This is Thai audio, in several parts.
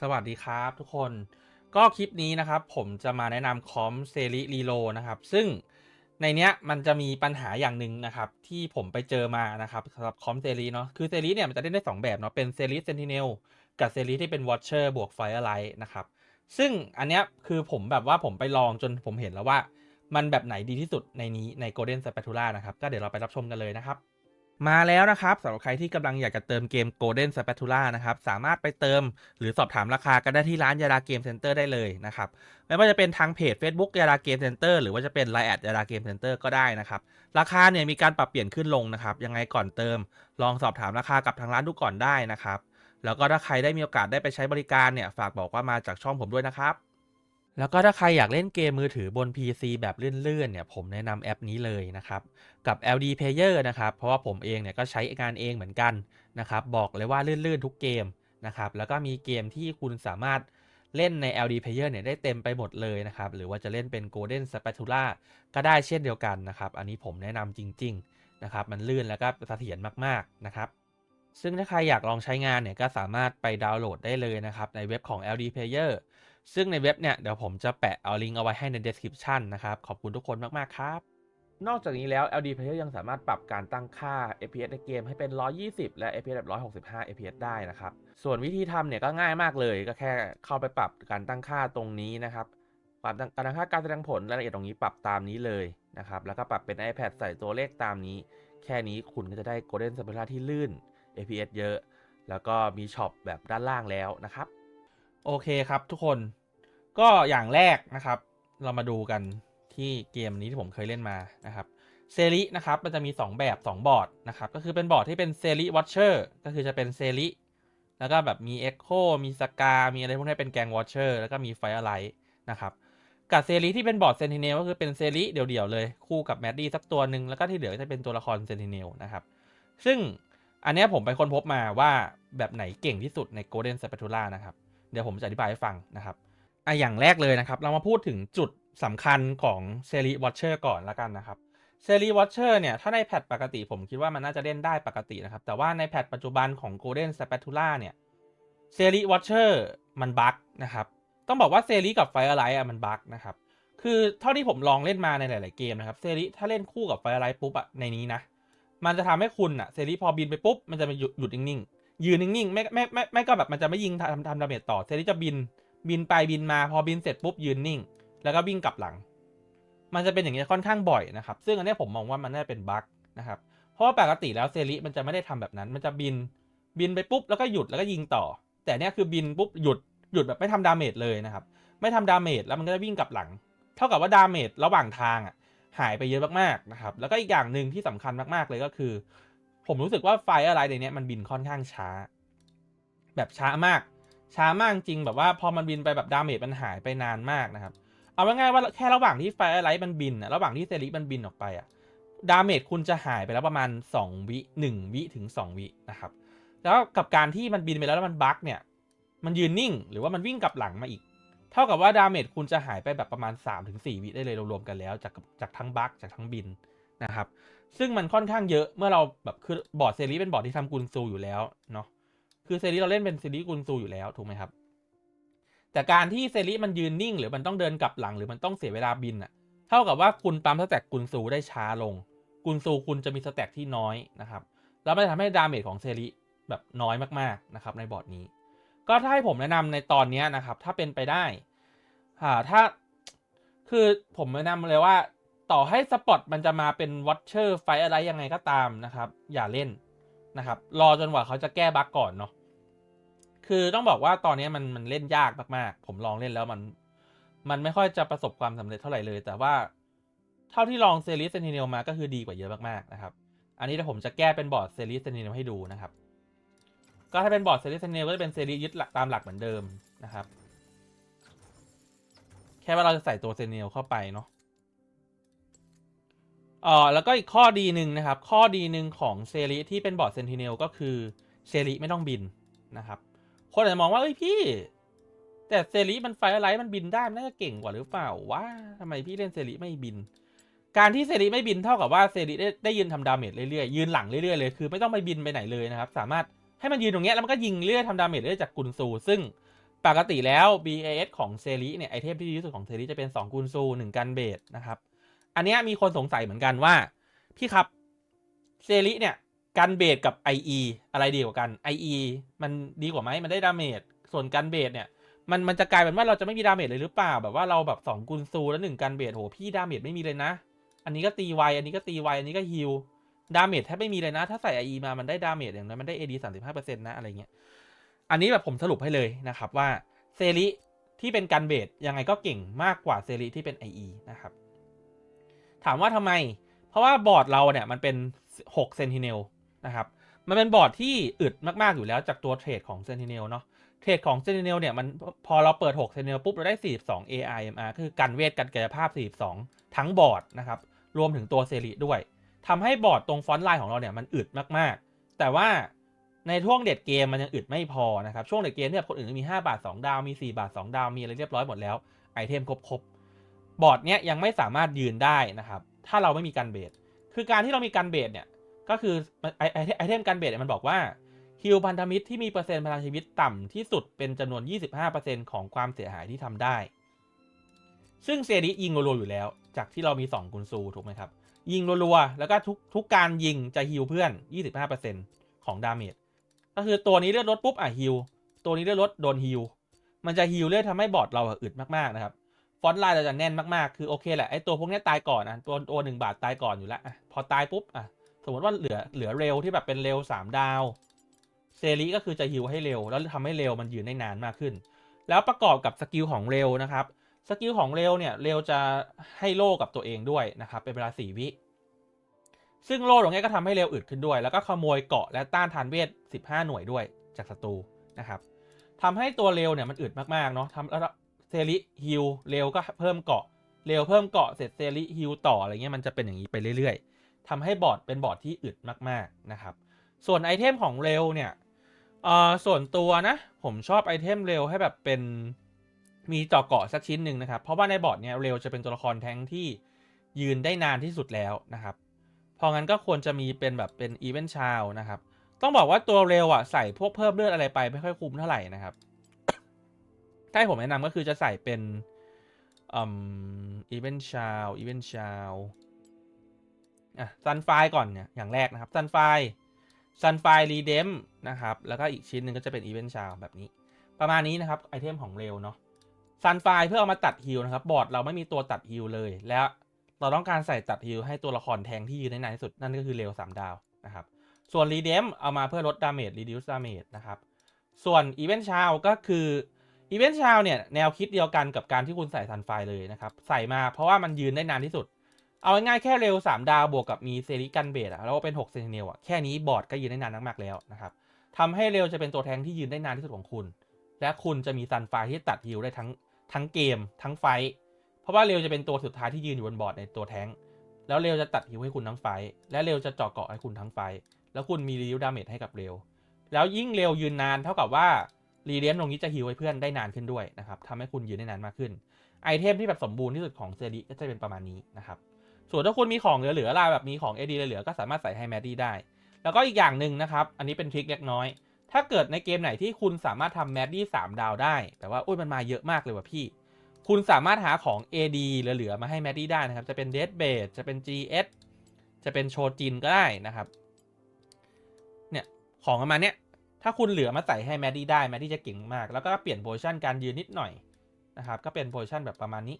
สวัสดีครับทุกคนก็คลิปนี้นะครับ ผมจะมาแนะนำคอมเซรีรีโลนะครับ ซึ่งในเนี้ยมันจะมีปัญหาอย่างหนึ่งนะครับ ที่ผมไปเจอมานะครับสำหรับคอมเซรีเนาะคือเซรีเนี่ยมันจะเล่นได้ 2 แบบเนาะเป็นเซรีเซนติเนลกับเซรีที่เป็นวอชเชอร์บวกไฟอะไรนะครับ ซึ่งอันเนี้ยคือผมแบบว่าผมไปลองจนผมเห็นแล้วว่า มันแบบไหนดีที่สุดในนี้ใน Golden Spatula นะครับ ก็เดี๋ยวเราไปรับชมกันเลยนะครับ มาแล้วนะครับสำหรับใครที่กำลังอยากจะเติมเกม Golden Spatula นะครับ สามารถไปเติมหรือสอบถามราคากันได้ที่ร้านยาดาเกมเซ็นเตอร์ได้เลยนะครับ ไม่ว่าจะเป็นทางเพจ Facebook ยาดาเกมเซ็นเตอร์หรือว่าจะเป็น Line แอดยาดาเกมเซ็นเตอร์ก็ได้นะครับ ราคาเนี่ยมีการปรับเปลี่ยนขึ้นลงนะครับ ยังไงก่อนเติม ลองสอบถามราคากับทางร้านดูก่อนได้นะครับ แล้วก็ถ้าใครได้มีโอกาสได้ไปใช้บริการเนี่ยฝากบอกว่ามาจากช่องผมด้วยนะครับ แล้วก็ถ้าใครอยากเล่นเกมมือถือบน PC แบบลื่นๆเนี่ยผมแนะนำแอปนี้เลยนะครับ กับ LD Player นะครับ เพราะว่าผมเองเนี่ยก็ใช้งานเองเหมือนกันนะครับ บอกเลยว่าลื่นๆทุกเกมนะครับ แล้วก็มีเกมที่คุณสามารถเล่นใน LD Player เนี่ยได้เต็มไปหมดเลยนะครับ หรือว่าจะเล่นเป็น Golden Spatula ก็ได้เช่นเดียวกันนะครับ อันนี้ผมแนะนำจริง ๆนะครับ มันลื่นแล้วก็เสถียรมากๆนะครับซึ่งถ้าใครอยากลองใช้งานเนี่ยก็สามารถไปดาวน์โหลดได้เลยนะครับในเว็บของ LD Player ซึ่งในเว็บเนี่ยเดี๋ยวผมจะแปะเอาลิงก์เอาไว้ให้ใน description นะครับ ขอบคุณทุกคนมาก ๆ ครับ นอกจากนี้แล้ว LD Player ยังสามารถปรับการตั้งค่า FPS ในเกมให้เป็น 120 และ FPS แบบ165 FPS ได้นะครับ ส่วนวิธีทำเนี่ยก็ง่ายมากเลย ก็แค่เข้าไปปรับการตั้งค่าตรงนี้นะครับปรับการตั้งค่าการแสดงผลรายละเอียดตรงนี้ปรับตามนี้เลยนะครับ แล้วก็ปรับเป็น iPad ใส่ตัวเลขตามนี้ แค่นี้คุณก็จะได้ Golden Spatula ที่ลื่น FPS เยอะ แล้วก็มีช็อปแบบด้านล่างแล้วนะครับ โอเคครับทุกคนก็อย่างแรกนะครับ เรามาดูกันที่เกมนี้ที่ผมเคยเล่นมานะครับเซรีนะครับมันจะมี 2 แบบ 2 บอร์ดนะครับก็คือเป็นบอร์ดที่เป็นเซรีวอชเชอร์ก็คือจะเป็นเซรีแล้วก็แบบมี Echo มีสกา มีอะไรพวกนี้เป็นแกงวอชเชอร์แล้วก็มีไฟอะไรนะครับกับเซรีที่เป็นบอร์ดเซนติเนลก็คือเป็นเซรีเดี่ยวๆเลยคู่กับแมดดี้สักตัวหนึ่งแล้วก็ที่เหลือจะเป็นตัวละครเซนติเนลนะครับซึ่งอันนี้ผมไปค้นพบมาว่าแบบไหนเก่งที่สุดใน Golden Spatula นะครับ เดี๋ยวผมจะอธิบายให้ฟังนะครับอะอย่างแรกเลยนะครับ เรามาพูดถึงจุดสำคัญของเซรีวอชเชอร์ก่อนละกันนะครับเซรีวอชเชอร์เนี่ยถ้าในแพทปกติผมคิดว่ามันน่าจะเล่นได้ปกตินะครับ แต่ว่าในแพทปัจจุบันของ Golden Spatula เนี่ยเซรีวอชเชอร์มันบั๊กนะครับ ต้องบอกว่าเซรีกับไฟอะไรอะมันบั๊กนะครับ คือเท่าที่ผมลองเล่นมาในหลาย ๆ เกมนะครับเซรีถ้าเล่นคู่กับไฟอะไรปุ๊บอะในนี้นะ มันจะทำให้คุณอะเซรีพอบินไปปุ๊บมันจะมาหยุดหยุดนิ่ง ๆ ยืนนิ่งๆไม่ไม่ไม่ไม่ก็แบบมันจะไม่ยิงทำทำดาเมจต่อเซรีจะบินบินไปบินมาพอบินเสร็จปุ๊บยืนนิ่ง แล้วก็วิ่งกลับหลัง มันจะเป็นอย่างนี้ค่อนข้างบ่อยนะครับ ซึ่งอันนี้ผมมองว่ามันน่าจะเป็นบั๊กนะครับ เพราะว่าปกติแล้วเซริมันจะไม่ได้ทำแบบนั้น มันจะบินบินไปปุ๊บแล้วก็หยุดแล้วก็ยิงต่อ แต่เนี้ยคือบินปุ๊บหยุดหยุดแบบไม่ทำดาเมจเลยนะครับ ไม่ทำดาเมจแล้วมันก็จะวิ่งกลับหลัง เท่ากับว่าดาเมจระหว่างทางอะหายไปเยอะมากๆนะครับ แล้วก็อีกอย่างหนึ่งที่สำคัญมากๆเลยก็คือ ผมรู้สึกว่าไฟอะไรในเนี้ยมันบินค่อนข้างช้า แบบช้ามาก ช้ามากจริงแบบว่าพอมันบินไปแบบดาเมจมันหายไปนานมากนะครับ เอาง่ายๆว่าแค่ระหว่างที่ไฟไลท์มันบินอะระหว่างที่เซริมันบินออกไปอะดาเมจคุณจะหายไปแล้วประมาณ 2 วิ1วิถึง 2 วินะครับ แล้วกับการที่มันบินไปแล้วแล้วมันบั๊กเนี่ย มันยืนนิ่งหรือว่ามันวิ่งกลับหลังมาอีก เท่ากับว่าดาเมจคุณจะหายไปแบบประมาณ 3-4 วิได้เลยรวมๆกันแล้วจากจากทั้งบั๊กจากทั้งบินนะครับ ซึ่งมันค่อนข้างเยอะเมื่อเราแบบคือบอร์ดเซรีเป็นบอร์ดที่ทำกุนซูอยู่แล้วเนาะคือเซรีเราเล่นเป็นเซรีกุนซูอยู่แล้วถูกไหมครับ แต่การที่เซรีมันยืนนิ่ง หรือมันต้องเดินกลับหลังหรือมันต้องเสียเวลาบินอะเท่ากับว่าคุณปั๊มสแต็กกุนซูได้ช้าลง กุนซูคุณจะมีสแต็กที่น้อยนะครับแล้วมันจะทำให้ดาเมจของเซรีแบบน้อยมากๆนะครับในบอร์ดนี้ ก็ถ้าให้ผมแนะนำในตอนนี้นะครับถ้าเป็นไปได้อ่าถ้าคือผมแนะนำเลยว่า ต่อให้สปอตมันจะมาเป็นวอชเชอร์ไฟอะไรยังไงก็ตามนะครับ อย่าเล่นนะครับ รอจนกว่าเขาจะแก้บั๊กก่อนเนาะคือต้องบอกว่าตอนนี้มันมันเล่นยากมากๆ ผมลองเล่นแล้วมัน มันไม่ค่อยจะประสบความสำเร็จเท่าไหร่เลย แต่ว่าเท่าที่ลองเซรีสเซนติเนลมาก็คือดีกว่าเยอะมากๆนะครับ อันนี้เดี๋ยวผมจะแก้เป็นบอร์ดเซรีสเซนติเนลให้ดูนะครับ ก็ถ้าเป็นบอร์ดเซรีสเซนติเนลก็จะเป็นเซรียึดหลักตามหลักเหมือนเดิมนะครับ แค่ว่าเราจะใส่ตัวเซนติเนลเข้าไปเนาะ อ๋อแล้วก็อีกข้อดีหนึ่งนะครับ ข้อดีหนึ่งของเซรีที่เป็นบอร์ดเซนติเนลก็คือเซรีไม่ต้องบินนะครับ คนอาจจะมองว่าเอ้ยพี่ แต่เซรีมันไฟอะไรมันบินได้น่าจะเก่งกว่าหรือเปล่าว่าทำไมพี่เล่นเซรีไม่บิน การที่เซรีไม่บินเท่ากับว่าเซรีได้ได้ยืนทำดาเมจเรื่อยๆยืนหลังเรื่อยๆเลยคือไม่ต้องไปบินไปไหนเลยนะครับ สามารถให้มันยืนตรงเนี้ยแล้วมันก็ยิงเรื่อยทำดาเมจเรื่อยจากกุนซู ซึ่งปกติแล้ว BAS ของเซรีเนี่ยไอเทมที่ดีที่สุดของเซรีจะเป็น2กุนซู1กันเบสนะครับ อันเนี้ยมีคนสงสัยเหมือนกันว่า พี่ครับเซรีเนี่ยกันเบสกับ IE อะไรดีกว่ากัน IE มันดีกว่าไหมมันได้ดาเมจส่วนกันเบสเนี่ยมันมันจะกลายเป็นว่าเราจะไม่มีดาเมจเลยหรือเปล่า แบบว่าเราแบบสองกุนซูแล้วหนึ่งกันเบสโหพี่ดาเมจไม่มีเลยนะ อันนี้ก็ตีไวอันนี้ก็ตีไวอันนี้ก็ฮิลดาเมจแทบไม่มีเลยนะ ถ้าใส่ IE มามันได้ดาเมจอย่างนั้นมันได้ AD 35%นะอะไรเงี้ยอันนี้แบบผมสรุปให้เลยนะครับว่าเซริที่เป็นกันเบสยังไงก็เก่งมากกว่าเซริที่เป็น IE นะครับ ถามว่าทำไม เพราะว่าบอร์ดเราเนี่ยมันเป็น6 Sentinel นะครับ มันเป็นบอร์ดที่อึดมากๆอยู่แล้วจากตัวเทรดของ Sentinel เนาะ เทรดของ Sentinel เนี่ยมันพอเราเปิด6 Sentinel ปุ๊บเราได้ 42 ARMR คือกันเวทกันกายภาพ 42 ทั้งบอร์ดนะครับ รวมถึงตัวเซริด้วยทำให้บอร์ดตรงฟอนต์ไลน์ของเราเนี่ยมันอึดมากๆ แต่ว่าในช่วงเด็ดเกมมันยังอึดไม่พอนะครับ ช่วงเด็ดเกมเนี่ยคนอื่นมี 5 บาท 2 ดาว มี 4 บาท 2 ดาว มีอะไรเรียบร้อยหมดแล้ว ไอเทมครบๆ บอร์ดเนี้ยยังไม่สามารถยืนได้นะครับ ถ้าเราไม่มีกันเบสคือการที่เรามีกันเบสเนี่ยก็คือไอไอไอเทมกันเบสเนี่ยมันบอกว่าฮิลพันธมิตรที่มีเปอร์เซ็นต์พลังชีวิตต่ำที่สุดเป็นจำนวน 25%ของความเสียหายที่ทำได้ ซึ่งเซริยิงรัวๆอยู่แล้ว จากที่เรามี 2 กุนซูถูกไหมครับ ยิงรัวๆ แล้วก็ทุกทุกการยิงจะฮิลเพื่อน 25%ของดาเมจ ก็คือตัวนี้เลือดลดปุ๊บอะฮิลตัวนี้เลือดลดโดนฮิลมันจะฮิลเลือดทำให้บอร์ดเราอึดมากๆนะครับ ฟอนต์ไลน์เราจะแน่นมากๆ คือโอเคแหละไอตัวพวกนี้ตายก่อนนะตัวตัวหนึ่งบาทตายก่อนอยู่แล้วอพอตายปุ๊บอะสมมติว่าเหลือเหลือเร็วที่แบบเป็นเร็ว3ดาวเซรีก็คือจะฮิลให้เร็ว แล้วทำให้เร็วมันยืนได้นานมากขึ้น แล้วประกอบกับสกิลของเร็วนะครับสกิลของเร็วเนี่ยเร็วจะให้โล่กับตัวเองด้วยนะครับเป็นเวลา4วิซึ่งโล่ตรงนี้ก็ทำให้เร็วอึดขึ้นด้วย แล้วก็ขโมยเกาะและต้านทานเวท 15 หน่วยด้วยจากศัตรูนะครับทำให้ตัวเร็วเนี่ยมันอึดมากๆเนาะทำแล้ว เซริฮิลเร็วก็เพิ่มเกาะเร็วเพิ่มเกาะเสร็จเซริฮิลต่ออะไรเงี้ยมันจะเป็นอย่างนี้ไปเรื่อยๆทำให้บอร์ดเป็นบอร์ดที่อึดมากๆนะครับ ส่วนไอเทมของเร็วเนี่ยเอ่อส่วนตัวนะผมชอบไอเทมเร็วให้แบบเป็นมีเจาะเกาะสักชิ้นหนึ่งนะครับ เพราะว่าในบอร์ดเนี่ยเร็วจะเป็นตัวละครแท้งที่ยืนได้นานที่สุดแล้วนะครับเพราะงั้นก็ควรจะมีเป็นแบบเป็นอีเวนต์ชาวนะครับ ต้องบอกว่าตัวเร็วอะใส่พวกเพิ่มเลือดอะไรไปไม่ค่อยคุ้มเท่าไหร่นะครับ ถ้าให้ผมแนะนำก็คือจะใส่เป็นอืมอีเวนชาวอีเวนชาวอะซันไฟก่อนเนี่ยอย่างแรกนะครับซันไฟซันไฟรีเดมนะครับ แล้วก็อีกชิ้นหนึ่งก็จะเป็นอีเวนชาวแบบนี้ ประมาณนี้นะครับไอเทมของเร็วเนาะซันไฟเพื่อเอามาตัดฮิลนะครับ บอร์ดเราไม่มีตัวตัดฮิลเลย แล้วเราต้องการใส่ตัดฮิลให้ตัวละครแทงที่ยืนได้นานที่สุดนั่นก็คือเร็ว3ดาวนะครับ ส่วนรีเดมเอามาเพื่อลดดาเมจ reduce damage นะครับ ส่วนอีเวนชาวก็คือ อีเวนต์ชาวเนี่ยแนวคิดเดียวกันกับการที่คุณใส่ซันไฟเลยนะครับ ใส่มาเพราะว่ามันยืนได้นานที่สุด เอาง่ายๆแค่เร็ว 3 ดาวบวกกับมีเซริกันเบสอะแล้วก็เป็น6เซนเนลอะแค่นี้บอร์ดก็ยืนได้นานมากๆแล้วนะครับทำให้เร็วจะเป็นตัวแทงที่ยืนได้นานที่สุดของคุณ และคุณจะมีซันไฟที่ตัดฮิลได้ทั้งทั้งเกม ทั้งไฟ เพราะว่าเร็วจะเป็นตัวสุดท้ายที่ยืนอยู่บนบอร์ดในตัวแทงแล้วเร็วจะตัดฮิลให้คุณทั้งไฟ และเร็วจะเจาะเกาะให้คุณทั้งไฟ แล้วคุณมีรีดิวดาเมจให้กับเร็ว แล้วยิ่งเร็วยืนนานเท่ากับว่า รีเดียมตรงนี้จะฮิวให้เพื่อนได้นานขึ้นด้วยนะครับทำให้คุณยืนได้นานมากขึ้น ไอเทมที่แบบสมบูรณ์ที่สุดของเซรีก็จะเป็นประมาณนี้นะครับส่วนถ้าคุณมีของเหลือๆล่ะแบบมีของ AD เหลือก็สามารถใส่ให้แมดดี้ได้ แล้วก็อีกอย่างหนึ่งนะครับ อันนี้เป็นทริคเล็กน้อย ถ้าเกิดในเกมไหนที่คุณสามารถทำแมดดี้สามดาวได้ แต่ว่าอุ้ยมันมาเยอะมากเลยว่ะพี่ คุณสามารถหาของ AD เหลือๆมาให้แมดดี้ได้นะครับ จะเป็น Dead b a s e จะเป็น GS จะเป็นโชจินก็ได้นะครับ เนี่ยของประมาณเนี้ย ถ้าคุณเหลือมาใส่ให้แมดดี้ได้แมดดี้จะเก่งมาก แล้วก็เปลี่ยนโพชันการยืนนิดหน่อยนะครับ ก็เป็นโพชันแบบประมาณนี้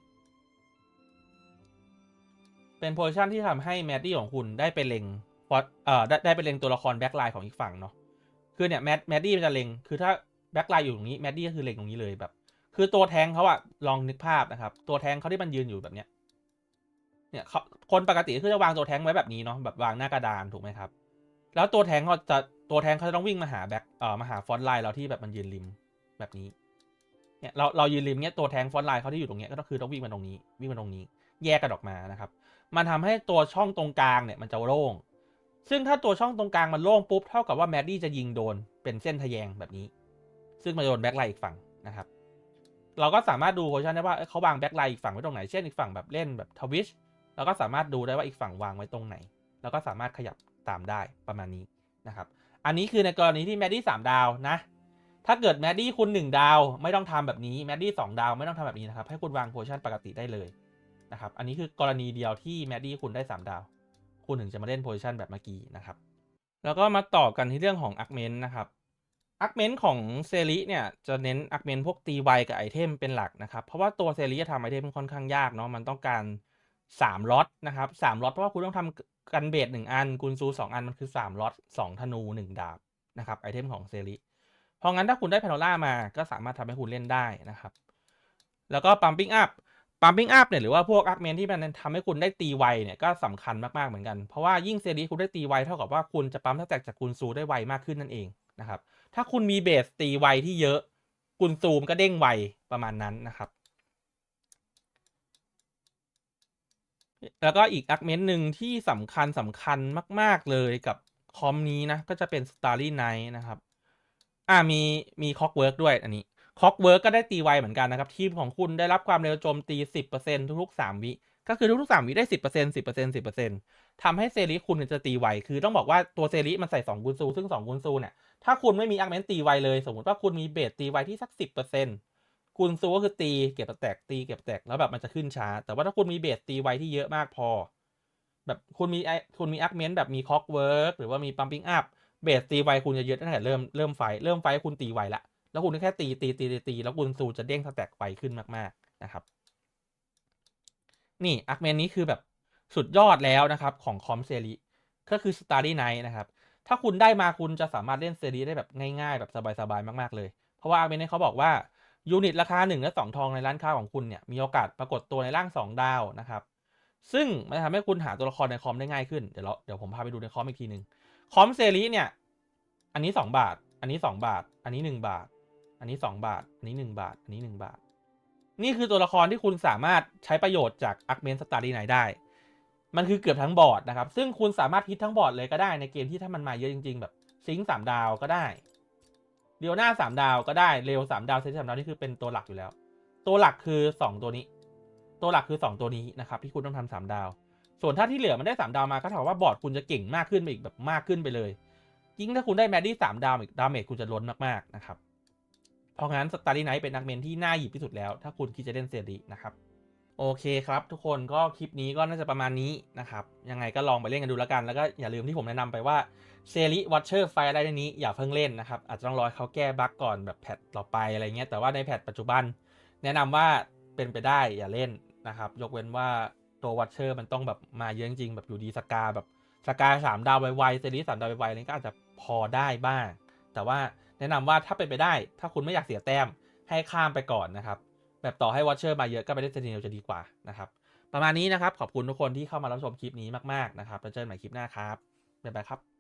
เป็นโพชันที่ทำให้แมดดี้ของคุณได้ไปเล็งฟอสเอ่อได้ไปเล็งตัวละครแบ็คไลน์ของอีกฝั่งเนาะ คือเนี่ยแมดแมดดี้มันจะเล็ง คือถ้าแบ็คไลน์อยู่ตรงนี้แมดดี้ก็คือเล็งตรงนี้เลยแบบ คือตัวแทงเขาอะลองนึกภาพนะครับ ตัวแทงเขาที่มันยืนอยู่แบบเนี้ย เนี่ยคนปกติคือจะวางตัวแทงไว้แบบนี้เนาะ แบบวางหน้ากระดานถูกไหมครับ แล้วตัวแทงเขาจะ ตัวแทงเขาจะต้องวิ่งมาหาแบ็คเอ่อมาหาฟอนต์ไลน์เราที่แบบมันยืนริมแบบนี้เนี่ยเราเรายืนริมเนี่ยตัวแทงฟอนต์ไลน์เขาที่อยู่ตรงเนี้ยก็ต้องคือต้องวิ่งมาตรงนี้วิ่งมาตรงนี้ แยกกันออกมานะครับ มันทำให้ตัวช่องตรงกลางเนี่ยมันจะโล่งซึ่งถ้าตัวช่องตรงกลางมันโล่งปุ๊บเท่ากับว่าแมดดี้จะยิงโดนเป็นเส้นทะแยงแบบนี้ ซึ่งมาโดนแบ็คไลน์อีกฝั่งนะครับ เราก็สามารถดูโพชันได้ว่าเอ้ยเขาวางแบ็คไลน์อีกฝั่งไว้ตรงไหนเช่นอีกฝั่งแบบเล่นแบบทวิชเราก็สามารถดูได้ว่าอีกฝั่งวางไว้ตรงไหน แล้วก็สามารถขยับตามได้ประมาณนี้นะครับ อันนี้คือในกรณีที่แมดดี้สามดาวนะ ถ้าเกิดแมดดี้คุณหนึ่งดาวไม่ต้องทำแบบนี้แมดดี้สองดาวไม่ต้องทำแบบนี้นะครับ ให้คุณวางโพชั่นปกติได้เลยนะครับ อันนี้คือกรณีเดียวที่แมดดี้คุณได้3ดาว คุณถึงจะมาเล่นโพชั่นแบบเมื่อกี้นะครับ แล้วก็มาต่อกันที่เรื่องของอาร์เมนนะครับอาร์เมนของเซริเนี่ยจะเน้นอาร์เมนพวกตีไวกับไอเทมเป็นหลักนะครับ เพราะว่าตัวเซริจะทำไอเทมค่อนข้างยากเนาะมันต้องการ3ล็อตนะครับสามล็อตเพราะว่าคุณต้องทำ กันเบสหนึ่งอันกุนซูสองอันมันคือ3ล็อตสองธนูหนึ่งดาบนะครับไอเทมของเซริเพราะงั้นถ้าคุณได้แพโนล่ามาก็สามารถทำให้คุณเล่นได้นะครับ แล้วก็ปั๊มปิ้งอัพปั๊มปิ้งอัพเนี่ยหรือว่าพวกอาร์เมนที่มันทำให้คุณได้ตีไวเนี่ยก็สำคัญมากๆเหมือนกัน เพราะว่ายิ่งเซรีคุณได้ตีไวเท่ากับว่าคุณจะปั๊มทักแตกจากกุนซูได้ไวมากขึ้นนั่นเองนะครับถ้าคุณมีเบสตีไวที่เยอะกุนซูมก็เด้งไวประมาณนั้นนะครับ แล้วก็อีกอาร์เมนหนึ่งที่สำคัญสำคัญมาก ๆ เลยกับคอมนี้นะ ก็จะเป็น Starry Night นะครับ อ่ามีมีคอกเวิร์กด้วยอันนี้คอกเวิร์กก็ได้ตีไวเหมือนกันนะครับ ทีมของคุณได้รับความเร็วโจมตี 10%ทุกๆ 3 วิ ก็คือทุกๆ 3 วิได้ 10% 10% 10%ทำให้เซรีคุณจะตีไว คือต้องบอกว่าตัวเซรีมันใส่2กุนซู ซึ่ง2กุนซูเนี่ย ถ้าคุณไม่มีอาร์เมนตีไวเลย สมมติว่าคุณมีเบสตีไวที่สัก 10% กุนซูก็คือตีเก็บแตกตีเก็บแตกแล้วแบบมันจะขึ้นช้า แต่ว่าถ้าคุณมีเบสตีไวที่เยอะมากพอ แบบคุณมีไอคุณมีอาร์เมนแบบมีคอกเวิร์กหรือว่ามีปั๊มปิ้งอัพเบสตีไวคุณจะเยอะตั้งแต่เริ่มเริ่มไฟเริ่มไฟคุณตีไวละแล้วคุณก็แค่ตีตีตีตีแล้วคุณซูจะเด้งสแต็กไวขึ้นมากๆนะครับ นี่อาร์เมนนี้คือแบบสุดยอดแล้วนะครับ ของคอมเซรีก็คือ Starry Night นะครับ ถ้าคุณได้มาคุณจะสามารถเล่นเซรีได้แบบง่ายๆ แบบสบายๆ มากๆเลย เพราะว่าอาร์เมนนี้เขาบอกว่า ยูนิตราคา 1 และ 2 ทองในร้านค้าของคุณเนี่ยมีโอกาสปรากฏตัวในร่าง 2 ดาวนะครับ ซึ่งมันทำให้คุณหาตัวละครในคอมได้ง่ายขึ้น เดี๋ยวเราเดี๋ยวผมพาไปดูในคอมอีกทีหนึ่งคอมเซรีเนี่ย อันนี้ 2 บาท อันนี้ 2 บาท อันนี้ 1 บาท อันนี้ 2 บาท อันนี้ 1 บาท อันนี้ 1 บาท นี่คือตัวละครที่คุณสามารถใช้ประโยชน์จากอาร์เมนสตาร์ดีไนได้ มันคือเกือบทั้งบอร์ดนะครับ ซึ่งคุณสามารถฮิตทั้งบอร์ดเลยก็ได้ในเกมที่ถ้ามันมาเยอะจริง ๆ แบบซิงสามดาวก็ได้ เดียวหน้าสามดาวก็ได้เร็วสามดาวเซตสามดาวนี่คือเป็นตัวหลักอยู่แล้ว ตัวหลักคือ2ตัวนี้ ตัวหลักคือ2ตัวนี้นะครับที่คุณต้องทำสามดาว ส่วนถ้าที่เหลือมันได้สามดาวมาก็เท่าว่าบอร์ดคุณจะเก่งมากขึ้นไปอีกแบบมากขึ้นไปเลย ยิ่งถ้าคุณได้แมดดี้สามดาวอีกดาเมจคุณจะล้นมากๆนะครับ เพราะงั้นสตาร์ดี้ไนท์เป็นนักเมนที่น่าหยิบที่สุดแล้ว ถ้าคุณคิดจะเล่นเซรีนะครับ โอเคครับ ทุกคนก็คลิปนี้ก็น่าจะประมาณนี้นะครับ ยังไงก็ลองไปเล่นกันดูแล้วกัน แล้วก็อย่าลืมที่ผมแนะนำไปว่าเซรีวัตเชอร์ไฟอะไรในนี้อย่าเพิ่งเล่นนะครับ อาจจะต้องรอเขาแก้บั๊กก่อนแบบแพทต่อไปอะไรเงี้ยแต่ว่าในแพทปัจจุบัน แนะนำว่าเป็นไปได้อย่าเล่นนะครับ ยกเว้นว่าตัววัตเชอร์มันต้องแบบมาเยอะจริงแบบอยู่ดีสกาแบบสกาสามดาวไวๆเซรีสามดาวไวๆอะไรก็อาจจะพอได้บ้าง แต่ว่าแนะนำว่าถ้าเป็นไปได้ ถ้าคุณไม่อยากเสียแต้มให้ข้ามไปก่อนนะครับ แบบต่อให้วอชเชอร์มาเยอะก็ไปเล่นเซนติเนลจะดีกว่านะครับประมาณนี้นะครับขอบคุณทุกคนที่เข้ามารับชมคลิปนี้มากๆนะครับแล้วเจอกันใหม่คลิปหน้าครับบ๊ายบายครับ